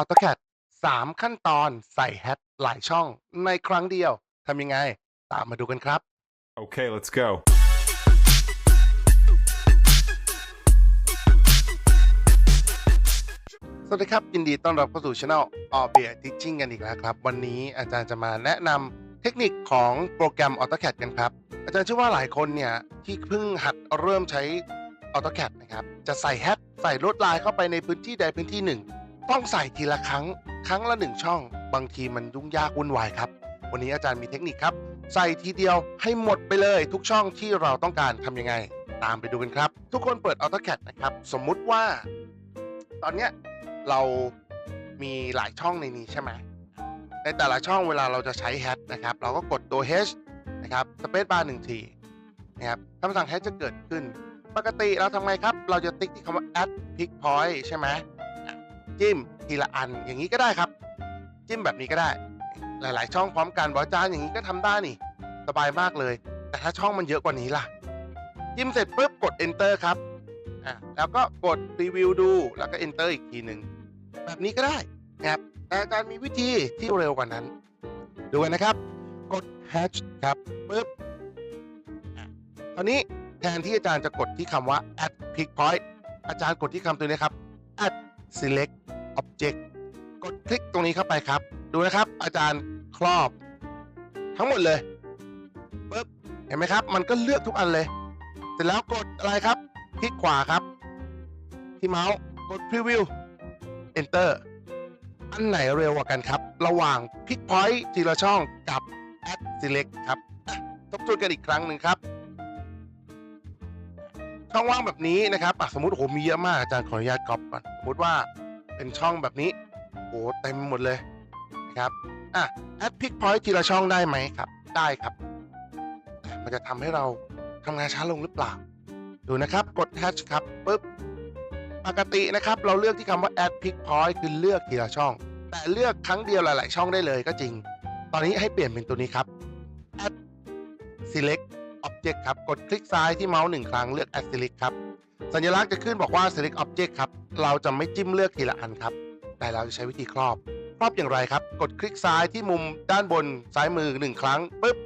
AutoCAD 3 ขั้นตอนใส่แฮชหลายช่องในครั้งเดียวทำยังไง ตามมาดูกันครับ Okay, let's go. สวัสดีครับ ยินดีต้อนรับเข้าสู่ช anel o r b i a Teaching กันอีกแล้วครับ วันนี้อาจารย์จะมาแนะนำเทคนิคของโปรแกรม AutoCAD กันครับ อาจารย์เชื่อว่าหลายคนเนี่ย ที่เพิ่งหัดเริ่มใช้ AutoCAD นะครับ จะใส่แฮชใส่ลวดลายเข้าไปในพื้นที่ใดพื้นที่หนึ่ง ต้องใส่ทีละครั้ง ครั้งละหนึ่งช่อง บางทีมันยุ่งยากวุ่นวายครับ วันนี้อาจารย์มีเทคนิคครับ ใส่ทีเดียวให้หมดไปเลยทุกช่องที่เราต้องการทำยังไง ตามไปดูกันครับ ทุกคนเปิด AutoCAD นะครับ สมมุติว่า ตอนเนี้ยเรามีหลายช่องในนี้ใช่ไหมในแต่ละช่องเวลาเราจะใช้แฮชนะครับ เราก็กดตัว H นะครับ Space Bar หนึ่งทีนะครับคำสั่ง H จะเกิดขึ้น ปกติเราทำไงครับ เราจะติ๊กที่คำว่า add pick point ใช่ไหม จิ้มทีละอันอย่างนี้ก็ได้ครับ จิ้มแบบนี้ก็ได้ หลาย ๆ ช่องพร้อมกันบอจารย์อย่างนี้ก็ทำได้นี่ สบายมากเลย แต่ถ้าช่องมันเยอะกว่านี้ล่ะ จิ้มเสร็จปุ๊บกด enter ครับอะแล้วก็กด preview ดูแล้วก็ enter อีกทีหนึ่งแบบนี้ก็ได้นะครับแต่อาจารย์มีวิธีที่เร็วกว่านั้น ดูกันนะครับ กด hash ครับปุ๊บอะตอนนี้แทนที่อาจารย์จะกดที่คำว่า add pick point อาจารย์กดที่คำตัวนี้ครับ add select object กดคลิกตรงนี้เข้าไปครับ ดูนะครับ อาจารย์ครอบ ทั้งหมดเลยปุ๊บเห็นไหมครับ มันก็เลือกทุกอันเลย เสร็จแล้วกดอะไรครับ คลิกขวาครับ ที่เมาส์กด preview enter อันไหนเร็วกว่ากันครับ ระหว่าง pick point ทีละช่องกับ add select ครับทบทวนกันอีกครั้งหนึ่งครับ ช่องว่างแบบนี้นะครับอะสมมติโหมีเยอะมากอาจารย์ขออนุญาตก๊อปก่อนสมมติว่าเป็นช่องแบบนี้โอ้โหเต็มหมดเลยนะครับอะ add pick point ทีละช่องได้ไหมครับ ได้ครับแต่มันจะทำให้เราทำงานช้าลงหรือเปล่า ดูนะครับกด hash ครับปุ๊บปกตินะครับเราเลือกที่คำว่า add pick point คือเลือกทีละช่อง แต่เลือกครั้งเดียวหลาย ๆ ช่องได้เลยก็จริง ตอนนี้ให้เปลี่ยนเป็นตัวนี้ครับ add select object ครับ กดคลิกซ้ายที่เมาส์หนึ่งครั้งเลือก add select ครับ สัญลักษณ์จะขึ้นบอกว่า select object ครับ เราจะไม่จิ้มเลือกทีละอันครับ แต่เราจะใช้วิธีครอบ ครอบอย่างไรครับ กดคลิกซ้ายที่มุมด้านบนซ้ายมือหนึ่งครั้งปุ๊บ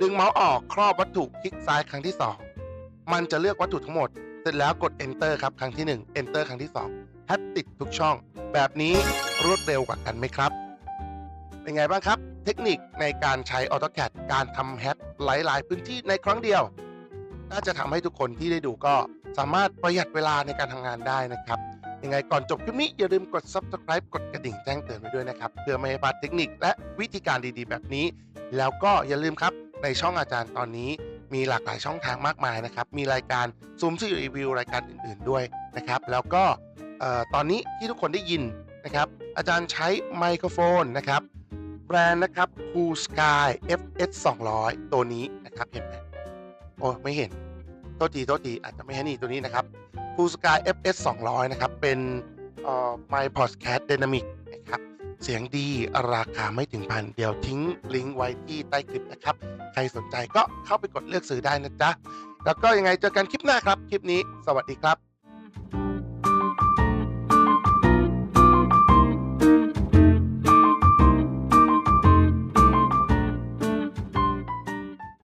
ดึงเมาส์ออกครอบวัตถุคลิกซ้ายครั้งที่สองมันจะเลือกวัตถุทั้งหมด เสร็จแล้วกด enter ครับครั้งที่ 1 enter ครั้งที่2แฮชติดทุกช่อง แบบนี้รวดเร็วกว่ากันไหมครับ เป็นไงบ้างครับ เทคนิคในการใช้ AutoCAD การทำแฮชหลาย ๆ พื้นที่ในครั้งเดียว น่าจะทำให้ทุกคนที่ได้ดูก็สามารถประหยัดเวลาในการทำงานได้นะครับ ยังไงก่อนจบคลิปนี้อย่าลืมกด subscribe กดกระดิ่งแจ้งเตือนไว้ด้วยนะครับ เพื่อไม่ให้พลาดเทคนิคและวิธีการดี ๆ แบบนี้ แล้วก็อย่าลืมครับในช่องอาจารย์ตอนนี้มีหลากหลายช่องทางมากมายนะครับ มีรายการซูมชื่อรีวิวรายการอื่น ๆ ด้วยนะครับ แล้วก็ออตอนนี้ที่ทุกคนได้ยินนะครับ อาจารย์ใช้ไมโครโฟนนะครับ แบรนด์นะครับ Cool Sky FS 200 ตัวนี้นะครับ เห็นไหมโอ้ไม่เห็นโทษทีโทษทีอาจจะไม่ให้นี่ตัวนี้นะครับ Cool Sky FS 200 นะครับ เป็นเอ่อ My Podcast Dynamic นะครับเสียงดีราคาไม่ถึงพัน เดี๋ยวทิ้งลิงก์ไว้ที่ใต้คลิปนะครับ ใครสนใจก็เข้าไปกดเลือกซื้อได้นะจ๊ะ แล้วก็ยังไงเจอกันคลิปหน้าครับ คลิปนี้ สวัสดีครับ